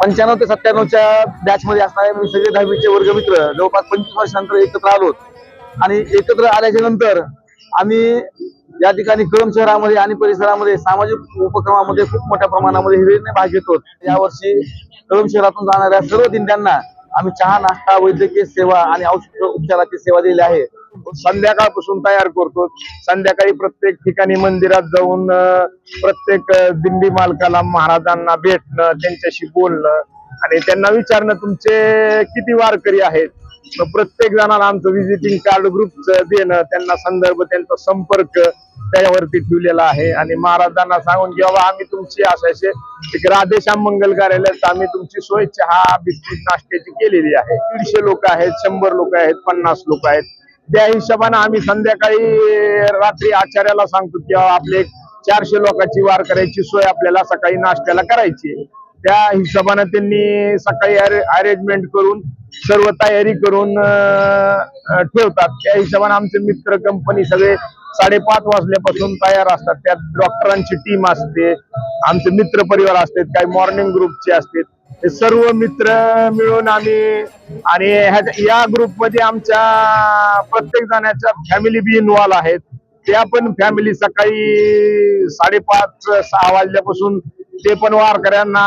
पंच्याण्णव ते सत्त्याण्णवच्या बॅच मध्ये असणारे मी सगळे दहावीचे वर्गमित्र जवळपास पंचवीस वर्षानंतर एकत्र आलो. आणि एकत्र आल्याच्यानंतर आम्ही या ठिकाणी कळम शहरामध्ये आणि परिसरामध्ये सामाजिक उपक्रमामध्ये खूप मोठ्या प्रमाणामध्ये हिरेने भाग घेतो यावर्षी कळम शहरातून जाणाऱ्या सर्व दिंड्यांना आम्ही चहा नाश्ता वैद्यकीय सेवा आणि औषध उपचाराची सेवा दिली आहे. संध्याकाळपासून तयार करतो. संध्याकाळी प्रत्येक ठिकाणी मंदिरात जाऊन प्रत्येक दिंडी मालकाला महाराजांना भेटणं त्यांच्याशी बोलणं आणि त्यांना विचारणं तुमचे किती वारकरी आहेत. मग प्रत्येक जणाला आमचं व्हिजिटिंग कार्ड ग्रुप देणं त्यांना संदर्भ त्यांचा संपर्क त्याच्यावरती ठेवलेला आहे. आणि महाराजांना सांगून की बाबा आम्ही तुमची असायचे एक राधेश्याम मंगल कार्यालयात आम्ही तुमची सोय चहा बिस्किट नाश्त्याची केलेली आहे. दीडशे लोक आहेत शंभर लोक आहेत पन्नास लोक आहेत. त्या हिशोबाने आम्ही संध्याकाळी रात्री आचार्याला सांगतो की आपले चारशे लोकांची वार करायची सोय आपल्याला सकाळी नाश्त्याला करायची. त्या हिशोबाने त्यांनी सकाळी अरेंजमेंट करून सर्व तयारी करून ठेवतात. त्या हिशोबाने आमचे मित्र कंपनी सगळे साडेपाच वाजल्यापासून तयार असतात. त्यात डॉक्टरांची टीम असते आमचे मित्र परिवार असतात काही मॉर्निंग ग्रुपचे असतात. हे सर्व मित्र मिळून आम्ही आणि या ग्रुपमध्ये आमच्या प्रत्येक जणाच्या फॅमिली बी इन्व्हॉल्व आहेत. त्या पण फॅमिली सकाळी साडेपाच सहा वाजल्यापासून ते पण वारकऱ्यांना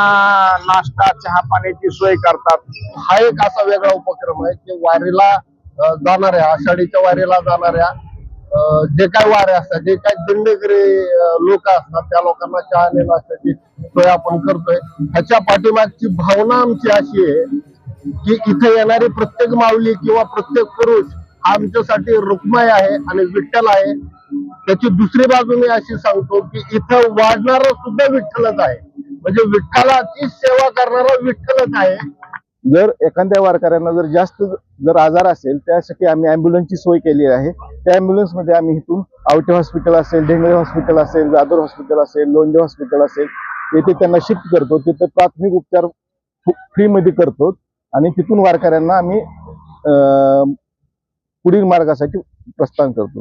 नाश्ता चहा पाण्याची सोय करतात. हा एक असा वेगळा उपक्रम आहे की वारीला जाणाऱ्या आषाढीच्या वारीला जाणाऱ्या जे काय वारे असतात जे काय दिंडेकरी लोक असतात त्या लोकांना चहा आणि नाश्त्याची करतोय आपण करतोय. ह्याच्या पाठीमागची भावना आमची अशी आहे की इथे येणारी प्रत्येक माऊली किंवा प्रत्येक पुरुष हा आमच्यासाठी रुक्मय आहे आणि विठ्ठल आहे. त्याची दुसरी बाजू मी अशी सांगतो की इथं वाढणारा सुद्धा विठ्ठलच आहे. म्हणजे विठ्ठलाची सेवा करणारा विठ्ठलच आहे. जर एखाद्या वारकऱ्यांना जर जास्त जर आजार असेल त्यासाठी आम्ही अँब्युलन्सची सोय केली आहे. त्या अँब्युलन्समध्ये मध्ये आम्ही इथून आवटे हॉस्पिटल असेल ढेंगळे हॉस्पिटल असेल जादूर हॉस्पिटल असेल लोंढे हॉस्पिटल असेल येथे त्यांना शिफ्ट करतो. तिथे प्राथमिक उपचार फ्रीमध्ये करतो. आणि तिथून वारकऱ्यांना आम्ही पुढील मार्गासाठी प्रस्थान करतो.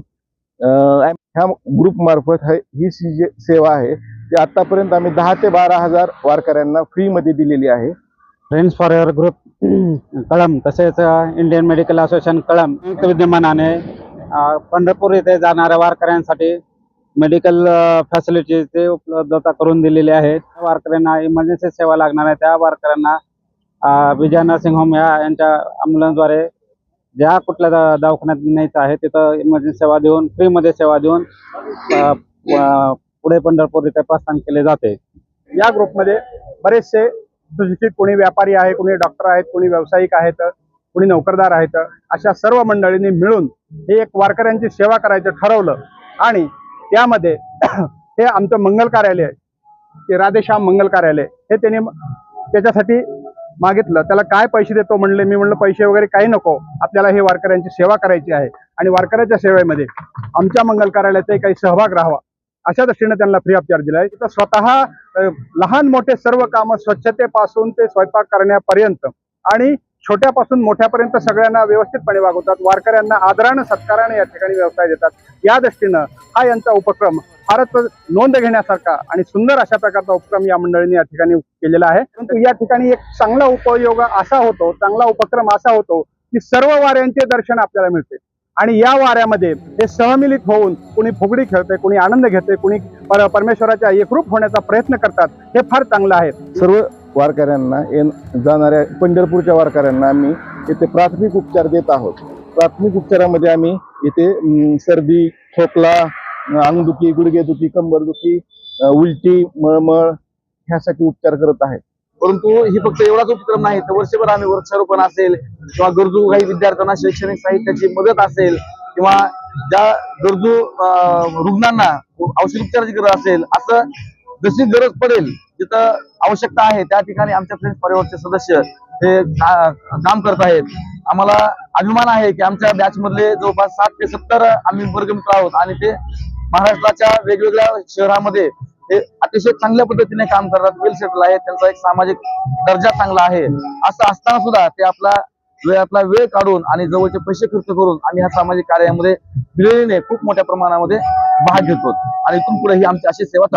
ह्या ग्रुप मार्फत ही सी सेवा आहे ती आतापर्यंत आम्ही दहा ते बारा हजार वारकऱ्यांना फ्रीमध्ये दिलेली आहे. Friends for your group Kalam तसेच इंडियन मेडिकल असोसिएशन कळम विद्यमानाने पंढरपूर येथे जाणाऱ्या वारकऱ्यांसाठी मेडिकल फॅसिलिटी ते उपलब्धता करून दिलेली आहे वारकऱ्यांना इमर्जन्सी सेवा लागणार आहे. त्या वारकऱ्यांना विजय नर्सिंग होम या यांच्या ॲम्ब्युलन्सद्वारे ज्या कुठल्या दवाखान्यात न्यायचं आहे तिथं इमर्जन्सी सेवा देऊन फ्रीमध्ये सेवा देऊन पुढे पंढरपूर इथे प्रस्थान केले जाते. या ग्रुपमध्ये बरेचसे सुशिक्षित कोणी व्यापारी आहे कोणी डॉक्टर आहेत कोणी व्यावसायिक आहेत कोणी नोकरदार आहेत अशा सर्व मंडळींनी मिळून हे एक वारकऱ्यांची सेवा करायचं ठरवलं. आणि त्यामध्ये हे आमचं मंगल कार्यालय ते राधेश्याम मंगल कार्यालय हे त्यांनी त्याच्यासाठी मागितलं. त्याला काय पैसे देतो म्हणले? मी म्हणलं पैसे वगैरे काही नको. आपल्याला हे वारकऱ्यांची सेवा करायची आहे. आणि वारकऱ्याच्या सेवेमध्ये आमच्या मंगल कार्यालयाचाही काही सहभाग राहावा. अशा दृष्टीने त्यांना फ्री ऑफ चार्ज दिला आहे. तिथं स्वतः लहान मोठे सर्व कामं स्वच्छतेपासून ते स्वयंपाक करण्यापर्यंत आणि छोट्यापासून मोठ्यापर्यंत सगळ्यांना व्यवस्थितपणे वागवतात. वारकऱ्यांना आदरानं सत्कारानं या ठिकाणी व्यवसाय देतात. या दृष्टीनं हा यांचा उपक्रम फारच नोंद घेण्यासारखा आणि सुंदर अशा प्रकारचा उपक्रम या मंडळीने या ठिकाणी केलेला आहे. परंतु या ठिकाणी एक चांगला उपयोग असा होतो चांगला उपक्रम असा होतो की सर्व वाऱ्यांचे दर्शन आपल्याला मिळते. आणि या वाऱ्यामध्ये हे सहमिलित होऊन कुणी फुगडी खेळते कुणी आनंद घेते कुणी पर- परमेश्वराच्या एकरूप होण्याचा प्रयत्न करतात हे फार चांगलं आहे. सर्व वारकऱ्यांना येण जाणाऱ्या पंढरपूरच्या वारकऱ्यांना आम्ही इथे प्राथमिक उपचार देत आहोत. प्राथमिक उपचारामध्ये आम्ही इथे सर्दी खोकला अंगदुखी गुडघेदुखी कंबरदुखी उलटी मळमळ ह्यासाठी उपचार करत आहेत. परंतु ही फक्त एवढाच उपक्रम नाही तर वर्षभर आम्ही वृक्षारोपण असेल किंवा गरजू काही विद्यार्थ्यांना शैक्षणिक साहित्याची मदत असेल किंवा ज्या गरजू रुग्णांना औषधोपचाराची गरज असेल असं जशी गरज पडेल जिथं आवश्यकता आहे त्या ठिकाणी आमच्या फ्रेंड्स परिवारचे सदस्य हे काम करत आहेत. आम्हाला अभिमान आहे की आमच्या बॅच मधले जवळपास साठ ते सत्तर आम्ही वर्गमित्र आहोत आणि ते महाराष्ट्राच्या वेगवेगळ्या शहरामध्ये हे अतिशय चांगल्या पद्धतीने काम करतात वेल सेटल आहे त्यांचा एक सामाजिक दर्जा चांगला आहे. असं असताना सुद्धा ते आपला आपला वेळ काढून आणि जवळचे पैसे खर्च करून आम्ही ह्या सामाजिक कार्यामध्ये खूप मोठ्या प्रमाणामध्ये भाग घेतो. आणि इथून पुढे ही आमची अशी सेवा चालू